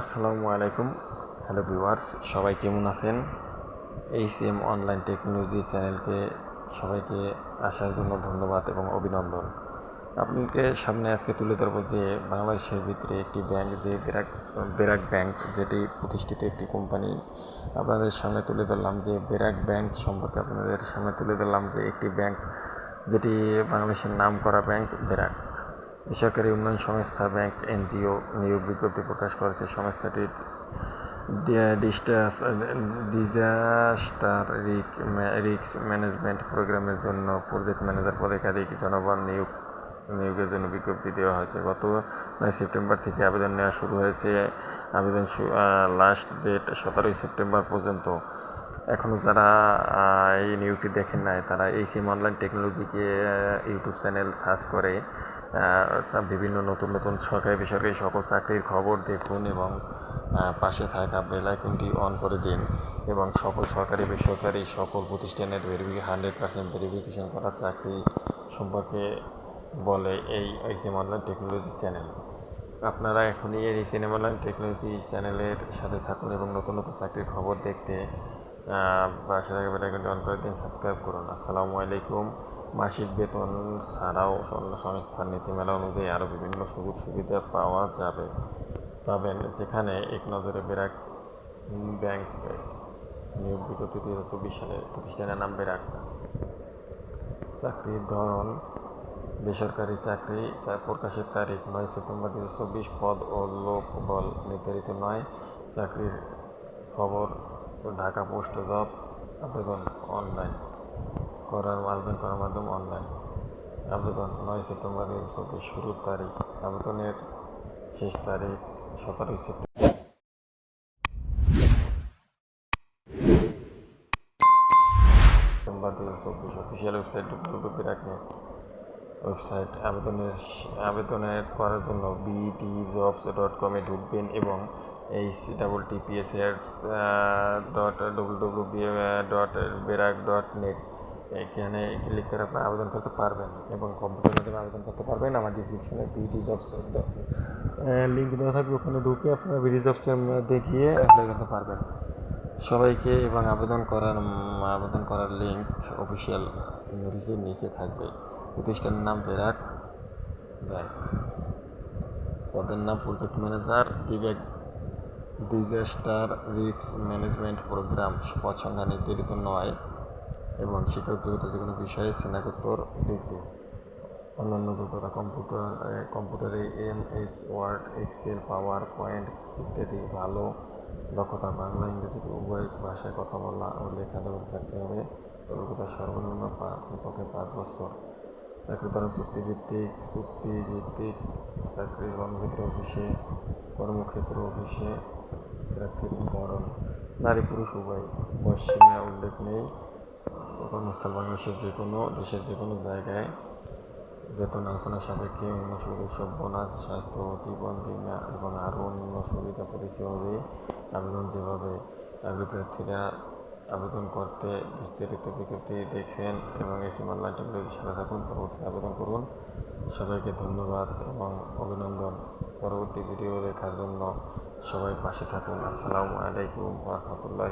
আসসালামু আলাইকুম। Hello viewers, সবাই কেমন আছেন? এই সিএম অনলাইন টেকনোলজি চ্যানেলকে সবাইকে আসার জন্য ধন্যবাদ এবং অভিনন্দন। আপনাকে সামনে আজকে তুলে ধরবো যে বাংলাদেশের ভিতরে একটি ব্যাংক, যে বেরাক বেরাক ব্যাংক, যেটি প্রতিষ্ঠিত একটি কোম্পানি। আপনাদের সামনে তুলে ধরলাম যে বেরাক ব্যাংক সম্পর্কে আপনাদের সামনে তুলে ধরলাম যে একটি ব্যাংক, যেটি বাংলাদেশের নাম করা ব্যাংক বেরাক। বেসরকারি উন্নয়ন সংস্থা ব্যাংক, এনজিও নিয়োগ বিজ্ঞপ্তি প্রকাশ করেছে। সংস্থাটির ডিজাস্টার রিক্স ম্যানেজমেন্ট প্রোগ্রামের জন্য প্রজেক্ট ম্যানেজার পদে একাধিক জনবল নিয়োগ নিয়োগের জন্য বিজ্ঞপ্তি দেওয়া হয়েছে। গত নয় সেপ্টেম্বর থেকে আবেদন নেওয়া শুরু হয়েছে। আবেদন লাস্ট ডেট সতেরোই সেপ্টেম্বর পর্যন্ত। এখনও যারা এই নিউজটি দেখেন নাই, তারা এই সিম অনলাইন টেকনোলজিকে ইউটিউব চ্যানেল সার্চ করে। বিভিন্ন নতুন নতুন সরকারি, বেসরকারি সকল চাকরির খবর দেখুন এবং পাশে থাকা বেল আইকনটি অন করে দিন এবং সকল সরকারি, বেসরকারি সকল প্রতিষ্ঠানের ভেরিফিকে হান্ড্রেড পার্সেন্ট ভেরিফিকেশন করা চাকরি সম্পর্কে বলে এই সিম অনলাইন টেকনোলজি চ্যানেল। আপনারা এখনই এই সিনেমা অনলাইন টেকনোলজি চ্যানেলের সাথে থাকুন এবং নতুন নতুন চাকরির খবর দেখতে পাশে থাকা বেলাইকনটি অন করে দিন, সাবস্ক্রাইব করুন। আসসালামু আলাইকুম। মাসিক বেতন ছাড়াও সংস্থার নীতিমালা অনুযায়ী আরও বিভিন্ন সুযোগ সুবিধা পাওয়া যাবে। পাবেন যেখানে এক নজরে বেরাক ব্যাংক নিয়োগ বিজ্ঞপ্তি দু হাজার চব্বিশ সালে প্রতিষ্ঠানের নাম বেরাক চাকরির ধরন বেসরকারি চাকরি প্রকাশের তারিখ নয় সেপ্টেম্বর দু চব্বিশ, পদ ও লোক বল নির্ধারিত নয়। চাকরির খবর, ঢাকা পোস্ট জব আবেদন অনলাইন করার আবেদন করার মাধ্যম অনলাইন আবেদন নয় সেপ্টেম্বর দু হাজার চব্বিশ, শুরুর তারিখ। আবেদনের শেষ তারিখ সতেরোই সেপ্টেম্বর। সেপ্টেম্বর দু হাজার চব্বিশ অফিসিয়াল ওয়েবসাইট ডব্লিউ রাখবে ওয়েবসাইট আবেদনের আবেদনের করার জন্য বিডি জবস ডট কমে ঢুকবেন এবং H double TPS dot W dot BRAC dot net এখানে ক্লিক করে আপনারা আবেদন করতে পারবেন এবং কম্পিউটার মাধ্যমে আবেদন করতে পারবেন। আমার ডিসক্রিপশনে বিডি জবস লিঙ্ক দেওয়া থাকবে। ওখানে ঢুকে আপনারা বিডি জবসের গিয়ে অ্যাপ্লাই করতে পারবেন। সবাইকে এবং আবেদন করার আবেদন করার লিঙ্ক অফিসিয়াল নিচে থাকবে। প্রতিষ্ঠানের নাম বেরাক। ব্যাংক পদের নাম প্রজেক্ট ম্যানেজার, বিবেক ডিজাস্টার রিস্ক ম্যানেজমেন্ট প্রোগ্রাম পদ নির্ধারিত নয় এবং শিক্ষক যোগ্যতা যে কোনো বিষয়ে স্নাতকোত্তর ডিগ্রি। অন্যান্য যোগ্যতা কম্পিউটার কম্পিউটারে M S Word, Excel, PowerPoint ইত্যাদি। ভালো দক্ষতা বাংলা, ইংরেজি উভয় ভাষায় কথা বলা ও লেখা দক্ষতা হবে? অভিজ্ঞতা সর্বনিম্ন পক্ষে পাঁচ বছর। চাকরি ধরন চুক্তিভিত্তিক চুক্তিভিত্তিক চাকরি কর্মক্ষেত্র অফিসে কর্মক্ষেত্র অফিসে প্রার্থীর ধরন, নারী পুরুষ উভয়। বয়সীমা উল্লেখ নেই। কর্মস্থল বাংলাদেশের যে কোনো দেশের যে কোনো জায়গায় বেতন আলোচনা সাপেক্ষে অন্য সুযোগ বোনাস স্বাস্থ্য, জীবন, বিমা এবং আরও অন্য সুবিধা পরিষেবাভাবে আবেদন যেভাবে আগ্রহী প্রার্থীরা আবেদন করতে বিস্তারিত বিজ্ঞপ্তি দেখেন এবং এসি অনলাইন টেকনোলজির সাথে থাকুন পরবর্তী আবেদন করুন। সবাইকে ধন্যবাদ এবং অভিনন্দন। পরবর্তী ভিডিও দেখার জন্য সবাই পাশে থাকুন। আসসালামু আলাইকুম রহমতুল্লাহ